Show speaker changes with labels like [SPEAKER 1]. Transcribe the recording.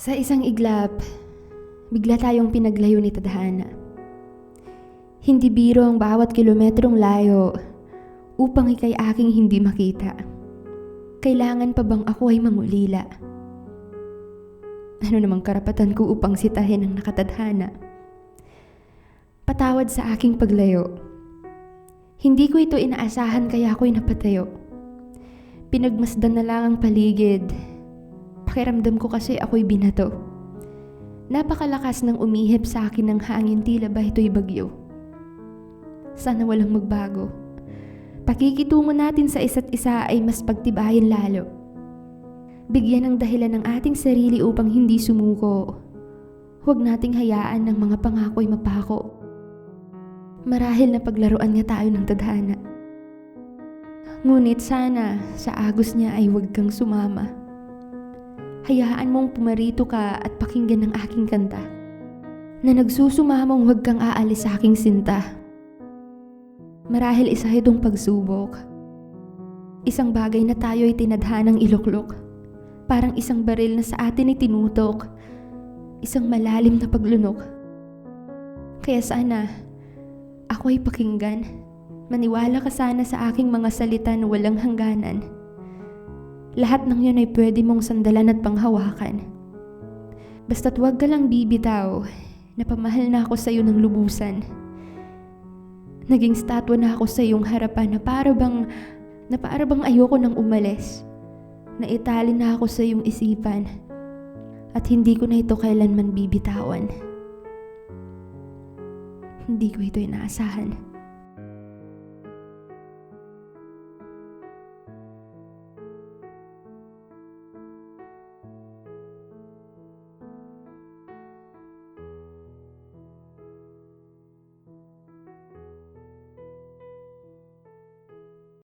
[SPEAKER 1] Sa isang iglap, bigla tayong pinaglayo ni Tadhana. Hindi biro ang bawat kilometrong layo upang ikay aking hindi makita. Kailangan pa bang ako ay mangulila? Ano namang karapatan ko upang sitahin ang nakatadhana? Patawad sa aking paglayo. Hindi ko ito inaasahan kaya ako'y napatayo. Pinagmasdan na lang ang paligid. Pakiramdam ko kasi ako'y binato. Napakalakas ng umihip sa akin ng hangin tila ba ito'y bagyo. Sana walang magbago. Pakikitungo natin sa isa't isa ay mas pagtibayin lalo. Bigyan ng dahilan ng ating sarili upang hindi sumuko. Huwag nating hayaan ng mga pangako'y mapako. Marahil na paglaruan niya tayo ng tadhana. Ngunit sana sa agos niya ay huwag kang sumama. Hayaan mong pumarito ka at pakinggan ng aking kanta. Na nagsusumamong huwag kang aalis sa aking sinta. Marahil isa itong pagsubok. Isang bagay na tayo ay tinadhanang iluklok. Parang isang baril na sa atin ay tinutok. Isang malalim na paglunok. Kaya sana, ako ay pakinggan. Maniwala ka sana sa aking mga salita na walang hangganan. Lahat ng yun ay pwede mong sandalan at panghawakan. Basta't huwag ka lang bibitaw, napamahal na ako sa iyo ng lubusan. Naging statwa na ako sa iyong harapan na para bang, na para bang ayoko nang umalis. Naitali na ako sa iyong isipan at hindi ko na ito kailanman bibitawan. Hindi ko ito inaasahan.